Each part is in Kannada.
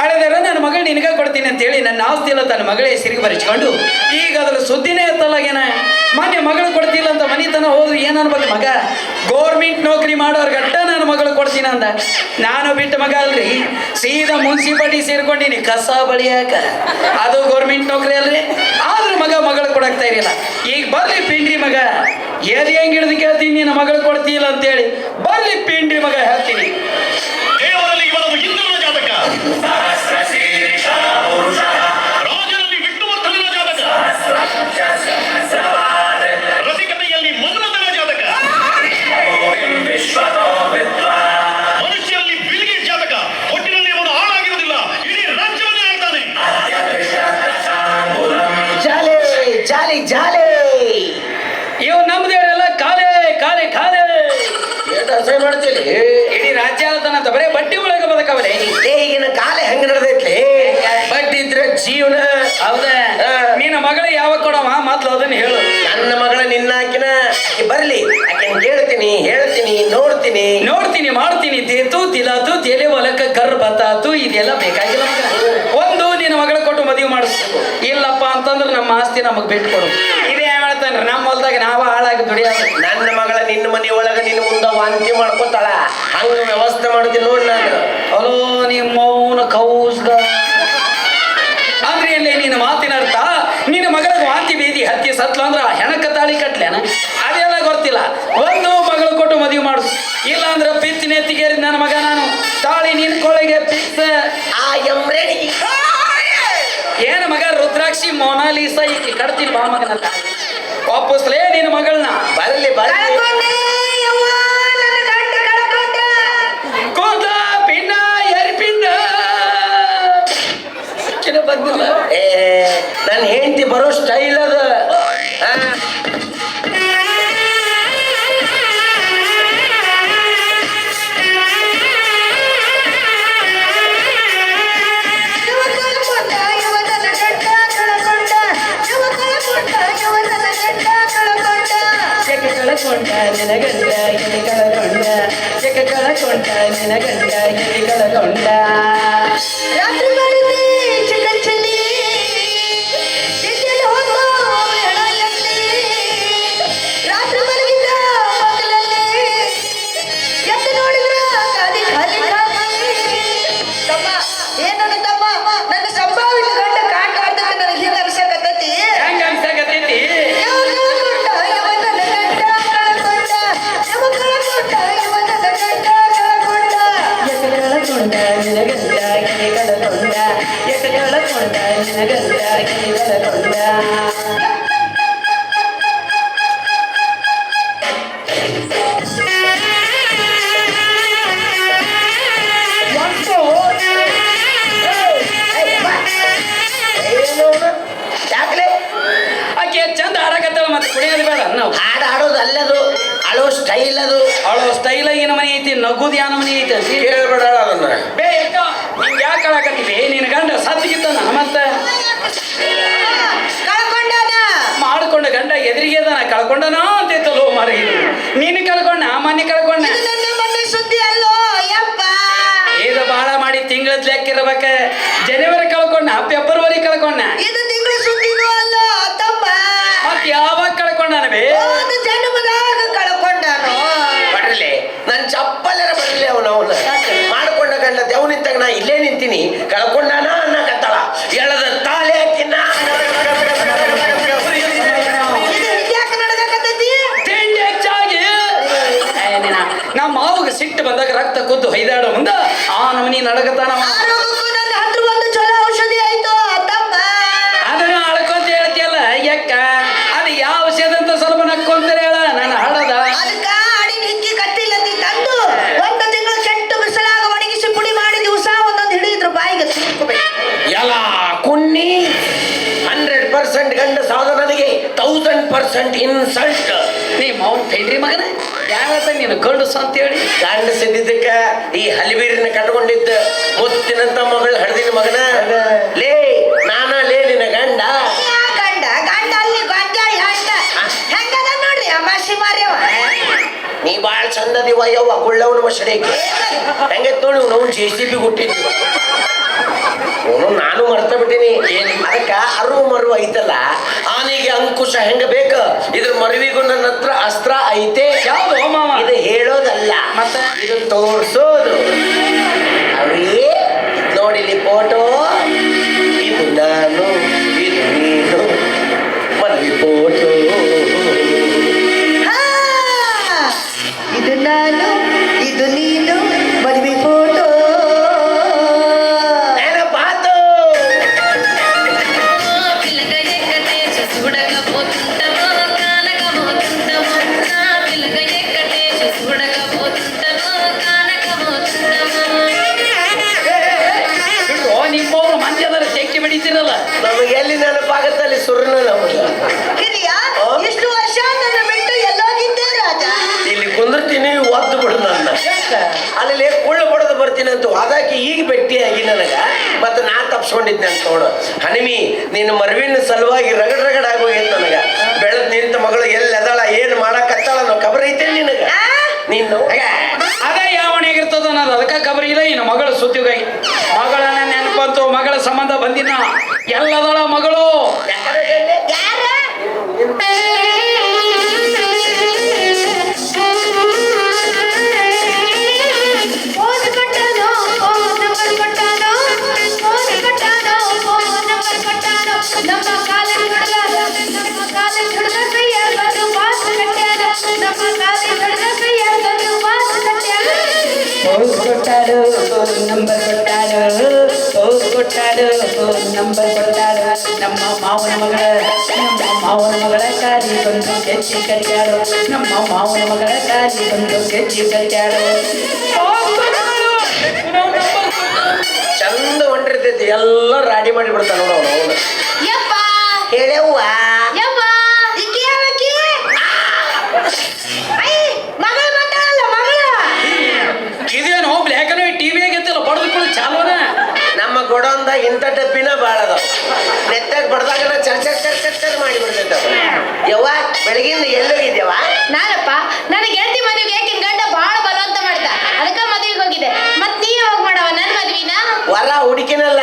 ಹಳೆದರ ನನ್ನ ಮಗಳು ನಿನಗೆ ಕೊಡ್ತೀನಿ ಅಂತೇಳಿ ನನ್ನ ಆಸ್ತಿ ಎಲ್ಲ ತನ್ನ ಮಗಳ ಹೆಸರಿಗೆ ಬರೆಸ್ಕೊಂಡು ಈಗ ಅದರ ಸುದ್ದಿನೇ ಎತ್ತಲಾಗೇನ ಮನೆ ಮಗಳು ಕೊಡ್ತಿಲ್ಲ ಅಂತ ಮನಿತನ ಹೋದ್ರು ಏನು ಅನ್ಬೇಕು ಮಗ? ಗೌರ್ಮೆಂಟ್ ನೌಕರಿ ಮಾಡೋರ್ ಗಟ್ಟ ನನ್ನ ಮಗಳು ಕೊಡ್ತೀನಿ ಅಂದ. ನಾನು ಬಿಟ್ಟ ಮಗ ಅಲ್ರಿ. ಸೀದಾ ಮುನ್ಸಿಪಾಲಿಟಿ ಸೇರ್ಕೊಂಡಿನಿ, ಕಸ ಬಳಿಯಾಕ. ಅದು ಗೌರ್ಮೆಂಟ್ ನೌಕರಿ ಅಲ್ರಿ. ಆದ್ರೂ ಮಗ ಮಗಳು ಕೊಡಕ್ತಾ ಇರಲಿಲ್ಲ ಈಗ ಬರ್ಲಿ ಪಿಂಡ್ರಿ ಮಗ. ಎದೆ ಹೆಂಗ್ ಹಿಡಿದು ಕೇಳ್ತೀನಿ ನಿನ್ನ ಮಗಳು ಕೊಡ್ತಿಲ್ಲ ಅಂತೇಳಿ. ಜಾಲಿ. ಇವ್ ನಮ್ಮ ದೇವರೆಲ್ಲ ಕಾಲೇ ಕಾಲೇ ಕಾಲೇ. ಏಟ್ ಅಸಹ್ಯ ಮಾಡ್ತೀರಿ? ಇಡೀ ರಾಜ್ಯ ಆಳ್ತಾನಂತ ಬರೇ ಬಟ್ಟಿ ಒಳಗೆ ಬದುಕವರೇ ಏ ಈಗಿನ ಕಾಲ ಹೆಂಗ್ ನಡೆದೈತ್ಲಿ? ಬಟ್ಟಿ ಇದ್ರೆ ಜೀವನ. ಹೌದಾ? ನಿನ್ನ ಮಗಳ ಯಾವಾಗ ಕೊಡವ? ಮೊದ್ಲು ಅದನ್ನ ಹೇಳು. ನನ್ನ ಮಗಳ ನಿನ್ನ ಆಕಿನ ಆಕಿ ಬರ್ಲಿ. ಆಕಿನ ಕೇಳ್ತೀನಿ ಹೇಳ್ತೀನಿ ನೋಡ್ತೀನಿ. ನೋಡ್ತೀನಿ ಮಾಡ್ತೀನಿ. ತೇತು ತಿಲಾತು ತೇಲೆ ಹೊಲಕ್ಕ ಕರ್ ಬತ್ತಾತು ಇದೆಲ್ಲ ಬೇಕಾಗಿಲ್ಲ ಮಗ. ಒಂದು ನಿನ್ನ ಮಗಳ ಮದುವೆ ಇಲ್ಲಪ್ಪ ಅಂತಂದ್ರೆ ನಮ್ಮ ಆಸ್ತಿ ನಮಗೆ ಬಿಟ್ಟು ಕೊಡು ಇದೇ ಹೇಳ್ತಾನೆ ನಮ್ಮ ಹೊಲ್ದಾಗ ನಾವ ಹಾಳಾಗಿ ದುಡಿಯೋದು ನನ್ನ ಮಗಳ ನಿನ್ನ ಮನೆ ಒಳಗ ನಿನ್ನ ಮುಂದೆ ವಾಂತಿ ಮಾಡ್ಕೊತಾಳ. ಹಂಗ ವ್ಯವಸ್ಥೆ ಮಾಡ್ತೀನಿ ನೋಡಿ ನಾನು. ಅಲೋ ನಿಮ್ಮ ಮೌನ ಕೌಸ್ಗ ಅಂದ್ರೆ ಇಲ್ಲಿ ನಿನ್ನ ಮಾತಿನ ಅರ್ಥ ನಿನ್ನ ಮಗಳ ವಾಂತಿ ಬೀದಿ ಹತ್ತಿ ಸತ್ಲು ಅಂದ್ರ ಹೆಣಕ ತಾಳಿ ಕಟ್ಲೇನ? ಅದೆಲ್ಲ ಗೊತ್ತಿಲ್ಲ. ಒಂದು ಮಗಳು ಕೊಟ್ಟು ಮದುವೆ ಮಾಡ್ಸು ಇಲ್ಲ ಅಂದ್ರೆ ಪಿತ್ತಿನ ಎತ್ತಿಗೇರಿ ನನ್ನ ಮಗ ನಾನು. ತಾಳಿ ನಿನ್ ಕೊಳಗೆ ಪಿತ್ತ ಆ ರೆಡಿ ಏನ ಮಗ ರುದ್ರಾಕ್ಷಿ ಮೊನಾಲಿಸ ಈಕಿ ಕಡ್ತೀನಿ ಬಾ ಮಗನ ವಾಪಸ್ಲೇ ನಿನ್ನ ಮಗಳನ್ನ. ಬರಲಿ ಬರಲಿ. ಕೂದ ಪಿನ್ನ ಎರಿ ಪಿನ್ನ ಕಿನ ಬಂದಿಲ್ಲ ಏ ನನ್ನ ಹೆಂಡತಿ ಬರೋ ಸ್ಟೈಲ್ ನಿನಗಂಡ ಎಲೆ ಕಳಕೊಂಡ ಜಗ ಕಳಕೊಂಡ ನಿನಗಂಡ ಎಲೆ ಕಳಕೊಂಡ ಏನದು ಅವಳು ಸ್ಟೈಲ್ ಏನ ಮನೆ ಐತಿ ನಗುದು ಯಾನ ಮನೆ ಐತಿ ಕೇಳ್ಬೇಡ ಅದನ್ನ. ಬೇ ನಿಂಗೆ ಯಾಕೆ ಆಡಕತ್ತಿದೆ ನಿನ್ನ ಗಂಡ ಸತ್ತಿಗಿದ್ದಾನ ಮತ್ತೆ? ಮಾಡ್ಕೊಂಡ ಗಂಡ ಎದುರಿಗೆ ಅದಾನ ಕಳ್ಕೊಂಡನೋ ಅಂತೈತಲ್ಲೋ ಮಾರಿ ನೀನು ಕಳ್ಕೊಂಡ ಮನೆ ಕಳ್ಕೊಂಡ. ಸುದ್ದಿ ಅಲ್ಲೋ ಯಪ್ಪ. ಇದು ಬಾಳ ಮಾಡಿ ತಿಂಗಳ ಲೆಕ್ಕಿರ್ಬೇಕ ಜನವರಿ ಕಳ್ಕೊಂಡ ಫೆಬ್ರವರಿ ಕಳ್ಕೊಂಡ. ಇದು ತಿಂಗಳ ಸುದ್ದಿನೂ ಅಲ್ಲ ತಮ್ಮ ಮತ್ ಯಾವಾಗ ಕಳ್ಕೊಂಡನ ಬೇ ಒಂದು ಜನ್ಮದಾಗ ಕಳ್ಕೊಂಡಾನು ಬಡ್ರಲಿ ನನ್ ಚಪ್ಪಲರ ಬರಲಿ ಅವನ ಅವನ ಮಾಡ್ಕೊಂಡ ಗಂಡ ದೇವ್ ನಿಂತಾಗ ನಾ ನಿಂತೀನಿ ಕಳ್ಕೊಂಡಾನ ಅನ್ನಕತ್ತಳ ಎಳದ ತಾಳೆ ಹಾಕಿನ ತಿಂಡಿ ಹೆಚ್ಚಾಗಿ. ನಮ್ಮ ಮಾವಗ ಸಿಟ್ಟು ಬಂದಾಗ ರಕ್ತ ಕುದ್ದು ಹೈದಾಡೋ ಮುಂದ ಆ ನಮನಿ ನಡಗತಾನವ ಪರ್ಸೆಂಟ್ ಇನ್ಸಲ್ಟ್ ನೀ ಮೌಂಟ್ ಹೇಳ್ರಿ ಮಗನ? ಯಾವತ್ತ ನೀನು ಗಂಡಸ ಅಂತ ಹೇಳಿ? ಗಂಡ ಸಿದ್ದಿದ್ದಕ್ಕ ಈ ಹಲಿಬೀರಿನ ಕಟ್ಕೊಂಡಿದ್ದ ಮುತ್ತಿನಂತ ಮಗಳು ಹಡ್ದಿನ ಮಗನ? ಲೇ ನಾನ ಲೇ ನಿನ್ನ ಗಂಡ. ಗಂಡ? ಗಂಡ ಅಲ್ಲಿ ಹೆಂಡ ಹೆಂಗದ ನೋಡ್ರಿ ಅಮಾಸಿ ಮಾರ್ಯವ? ನೀ ಬಾಳ್ ಚಂದದಿವ ಯವ್ವ ಗುಳ್ಳವನ ಮಸಡಿಗೆ ಹೆಂಗೆ ತೋಳು ನಾವು ಜೆ ಸಿ ಬಿ ಹುಟ್ಟಿದ್ವಿ ಅವನು ನಾನು ಮರ್ತ ಬಿಟ್ಟಿನಿ. ಅದಕ್ಕ ಅರು ಮರು ಐತಲ್ಲ? ಆನೆಗೆ ಅಂಕುಶ ಹೆಂಗ ಬೇಕ? ಇದ್ರ ಮರುವಿಗೂ ನನ್ನ ಹತ್ರ ಅಸ್ತ್ರ ಐತೆ. ಇದು ಹೇಳೋದಲ್ಲ. ಮತ್ತೆ? ಇದು ತೋರ್ಸೋದು. ಅವೇ ನೋಡಿಲಿ ಫೋಟೋ ಇದು ನಾನು. ಕುಂದಿರ್ತೀನಿ ಒದ್ದು ಬಿಡು ನನ್ನ. ಅಲ್ಲಿ ಕುಳ್ಳು ಬಡದು ಬರ್ತೀನಿ ಅಂತ ಅದಕ್ಕೆ ಈಗ ಭೇಟಿಯಾಗಿ ನನಗ ಮತ್ತೆ ನಾ ತಪ್ಸ್ಕೊಂಡಿದ್ದೆ ಅಂತ ನೋಡು. ಹನಿಮಿ ನಿನ್ನ ಮರವಿನ ಸಲುವಾಗಿ ರಗಡ್ ರಗಡ್ ಆಗೋಗೈತೆ ನನಗ. ಬೆಳೆದ್ ನಿಂತ ಮಗಳು ಎಲ್ಲಿ ಅದಳ ಏನ್ ಮಾಡಕತ್ತಾಳ ನಾವು ಖಬರ್ ಐತೆ ನಿನಗ? ನೀನು? ಅದ ಯಾವಣೆಗಿರ್ತದ ಅನ್ನೋದು ಅದಕ್ಕೆ ಕಬರಿ ಇಲ್ಲ ಇನ್ನು ಮಗಳು ಸುತ್ತಿಗೈ ಮಗಳನ್ನ ನೆನಪಂತು ಮಗಳ ಸಂಬಂಧ ಬಂದಿನ ಎಲ್ಲದಳ ಮಗಳು? ಫೋನ್ ಕೊಟ್ಟಾಡು ಫೋನ್ ನಂಬರ್ ಕೊಟ್ಟಾಡು ಫೋನ್ ಕೊಟ್ಟಾಡು ಫೋನ್ ನಂಬರ್ ಕೊಟ್ಟಾಡು ನಮ್ಮ ಮಾವನ ಮಗಳ ನಮ್ಮ ಮಾವನ ಮಗಳ ಕಾಲಿ ಬಂದು ಗೆಜ್ಜಿ ಕಡಿಯಾಡು ನಮ್ಮ ಮಾವನ ಮಗಳ ಕಾಲಿ ಬಂದು ಗೆಜ್ಜಿ ಕಡಿಯಾಡು ಚಂದ ಹೊಂಟಿರ್ತೈತಿ ಎಲ್ಲ ರಾಡಿ ಮಾಡಿ ಬಿಡ್ತಾನ ನೋಡು ಅವನು. ಹೇಳವ್ವ. ಮದ್ವಿನ ವರ ಹುಡುಕಿನಲ್ಲ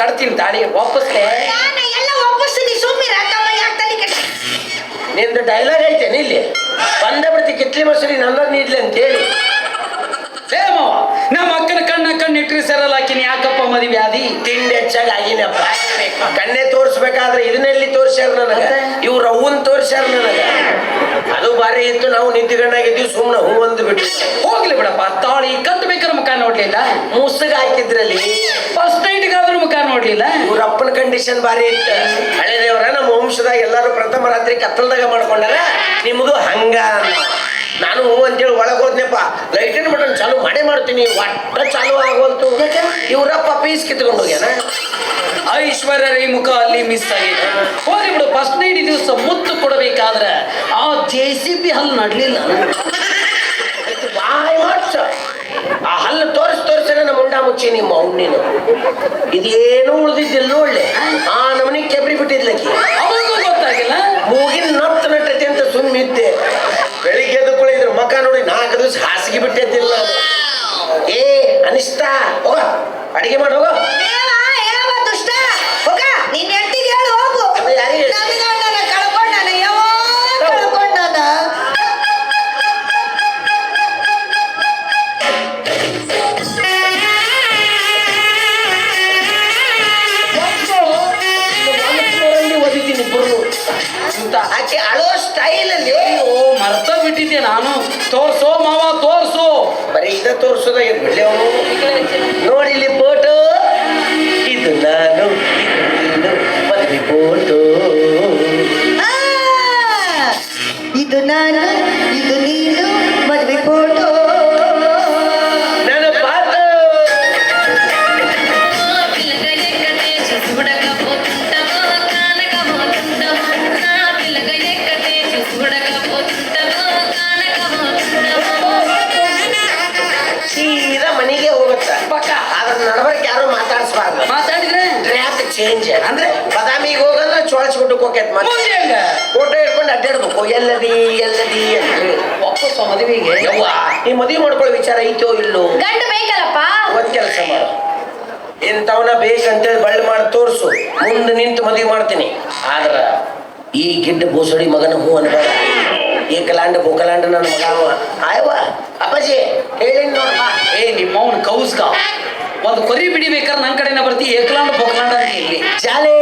ಯಾಕೆ ತಾಳಿ ಒಪ್ಪಿಸ್ತೆ ನಿಂದು ಡೈಲಾಗ್ ಐತೇನೆ ಇಲ್ಲಿ ಬಂದ ಬಿಡ್ತಿ ಕಿತ್ಲಿ ಮಸೂರಿ ನನ್ನ ನೀಡ್ಲಿ ಅಂತ ಹೇಳಿ. ನಮ್ಮ ಅಕ್ಕನ ಕಣ್ಣ ಕಣ್ಣಿಟ್ರಿ ಸರಲ್ಲ ಹಾಕಿನಿ ಯಾಕಪ್ಪ ಮದುವೆ ವ್ಯಾಧಿ ತಿಂಡಿ ಹೆಚ್ಚಾಗಿ ಆಗಿನಪ್ಪ ಕಣ್ಣೆ ತೋರಿಸ್ಬೇಕಾದ್ರೆ ಇದನ್ನೆಲ್ಲಿ ತೋರಿಸ್ಯಾರ ನನಗೆ? ಇವ್ರ ಅವ್ವನ್ ತೋರಿಸ್ಯಾರ ನನಗೆ. ಅದು ಬಾರಿ ಇತ್ತು ನಾವು ನಿಂತ್ಕೊಂಡಾಗಿದ್ವಿ ಸುಮ್ಮನೆ ಹೂ ಅಂದ್ಬಿಟ್ಟು ಹೋಗ್ಲಿ ಬಿಡಪ್ಪ ತಾಳಿ ಕಟ್ಟಬೇಕಾದ್ರೆ ಮುಖ ನೋಡ್ಲಿಲ್ಲ? ಮುಸುಗ ಹಾಕಿದ್ರಲ್ಲಿ ನೋಡ್ಲಿಲ್ಲ. ಇವ್ರ ಅಪ್ಪನ ಕಂಡೀಷನ್ ಬಾರಿ ಇತ್ತು. ಹಳೆ ದೇವರ ನಮ್ಮ ವಂಶದಾಗ ಎಲ್ಲರೂ ಪ್ರಥಮ ರಾತ್ರಿ ಕತ್ತಲ್ದಾಗ ಮಾಡ್ಕೊಂಡಾರ ನಿಮ್ದು ಹಂಗ ನಾನು ಹೂ ಅಂತೇಳಿ ಒಳಗೆ ಹೋದ್ನಪ್ಪ. ಲೈಟಿನ ಬಟನ್ ಚಾಲು ಮಾಡೇ ಮಾಡ್ತೀನಿ. ಒಟ್ಟ ಚಾಲು ಆಗೋಲ್ತು. ಇವ್ರಪ್ಪ ಪೀಸ್ ಕಿತ್ಕೊಂಡು ಹೋಗ್ಯಾನ. ಐಶ್ವರ್ಯ ರೈ ಮುಖ ಅಲ್ಲಿ ಮಿಸ್ ಆಗಿದೆ. ಹೋಗಿ ಬಿಡು ಫಸ್ಟ್ ನೈಟ್ ದಿವಸ ಮುತ್ತು ಕೊಡಬೇಕಾದ್ರೆ ಆ ಜೆ ಸಿ ಬಿ ಹಲ್ಲು ನಡ್ಲಿಲ್ಲ. ಬಾಯ್ ಆ ಹಲ್ಲು ತೋರಿಸ್ ನಮ್ಮ ಮುಚ್ಚಿ ನಿಮ್ಮ ಅವ್ನಿನು ಇದೇನು ಉಳಿದಿದ್ದಿಲ್ಲ ಒಳ್ಳೆ ಆ ನಮನಿ ಕೆಬ್ರಿ ಬಿಟ್ಟಿದ್ಲಕ್ಕಿ ಅವಾಗೂ ಗೊತ್ತಾಗಿಲ್ಲ? ಮೂಗಿನ ನತ್ತ ನಟ್ಟೈತಿ ಅಂತ ಸುಮ್ಮಿದ್ದೆ ಬೆಳಿಗ್ಗೆ ಎದ್ದು ಕುಳಿದ್ರ ಮಕ ನೋಡಿ ನಾಲ್ಕು ದಿವಸ ಹಾಸಿಗೆ ಬಿಟ್ಟಿದ್ದಿಲ್ಲ ಏ ಅನಿಸ್ತಾ ಹೋಗ ಅಡಿಗೆ ಮಾಡಿ ಹೋಗ. ತೋರ್ಸೋ ಮಾವ, ತೋರ್ಸೋ. ಬರೀ ಇದ ತೋರ್ಸೋದ ಒಳ್ಳೆ ಅವನು. ನೋಡಿಲಿ ಫೋಟೋ ಇದು ನಾನು ಮದುವೆ ಫೋಟೋ ಇದು ನಾನು. ಅಂದ್ರೆ ಬದಾಮಿಗೆ ಹೋಗಂದ್ರೆ ಚೋಳಿಸ್ಬಿಟ್ಟು ಹೋಗ್ಯತ್ ಮತ್ತೆ ಮುಂದೆ ಹೆಂಗ? ಫೋಟೋ ಇಟ್ಕೊಂಡು ಅಡ್ಡಾಡ್ಬೇಕು. ಎಲ್ಲದಿ ಎಲ್ಲದಿ ಅಂತ ಹೇಳಿ. ವಾಪಸ್ ಮದುವೆಗೆ? ಯವ್ವ ನೀ ಮದುವೆ ಮಾಡ್ಕೊಳ್ಳೋ ವಿಚಾರ ಐತೋ ಇಲ್ಲೋ? ಗಂಡ ಬೇಕಲ್ಲಪ್ಪ? ಒಂದ್ ಕೆಲಸ ಮಾಡು. ಇಂಥವನ ಬೇಕಂತೇಳಿ ಬಳ್ಳಿ ಮಾಡಿ ತೋರ್ಸು. ಮುಂದೆ ನಿಂತು ಮದುವೆ ಮಾಡ್ತೀನಿ. ಆದ್ರ ಈ ಗಿಡ್ಡ ಬೂಸಡಿ ಮಗನ ಹೂ ಅನ್ಬೇಡ. ಏಕಲಾಂಡ ಬೋಕಲಾಂಡ ನನ್ನ ಮಗ ಅವ. ಆಯವ್ವ ಅಪ್ಪಾಜಿ ಹೇಳಿ ನೋಡಪ್ಪ ಏ ನಿಮ್ಮವನ ಕೌಸ್ಗ ಒಂದು ಕೊರಿ ಬಿಡಿಬೇಕಾದ್ರೆ ನನ್ನ ಕಡೆನ ಬರ್ತಿ ಏಕ್ಲಾಂಡ್ ಬೊಕ್ಲಾಂಡ್ ಅಂತ ಇಲ್ಲಿ. ಜಾಲೆ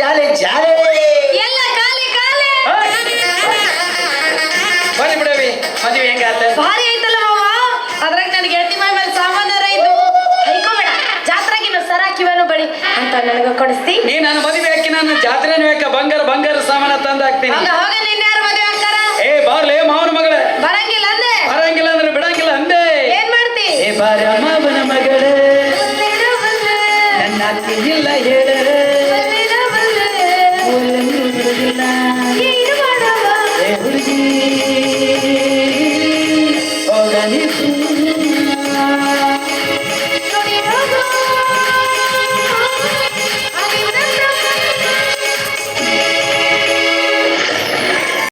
ಜಾಲೆ ಜಾಲೆ ಬನ್ನಿ ಬಿಡವಿ ಮದುವೆ ಹೆಂಗಾತ ಭಾರಿ ಐತಲ್ಲ ಮಾವ. ಅದ್ರಾಗ ನನಗೆ ಹೆಂಡತಿ ಮೈ ಮೇಲೆ ಸಾಮಾನ್ಯರ ಇದ್ದು. ಹೈಕೋಬೇಡ. ಜಾತ್ರೆಗಿನ ಸರ ಹಾಕಿವೇನು ಬಡಿ ಅಂತ ನನಗೆ ಕೊಡಿಸ್ತಿ. ನೀ ನನ್ನ ಮದುವೆ ಹಾಕಿ ನಾನು ಜಾತ್ರೆನೂ ಬೇಕಾ ಬಂಗಾರ ಬಂಗಾರ ಸಾಮಾನು ತಂದು ಹಾಕ್ತೀನಿ. ಹೋಗ ನೀನ್ ಯಾರು ಮದುವೆ ಹಾಕ್ತಾರ ಏ ಬಾರ್ಲೇ ಮಾವನ ಮಗಳ. ಬರಂಗಿಲ್ಲ ಅಂದೆ. ಬರಂಗಿಲ್ಲ ಅಂದ್ರೆ ಬಿಡಂಗಿಲ್ಲ ಅಂದೆ. ಏನ್ ಮಾಡ್ತಿ? ಏ ಬಾರ್ இல்லையே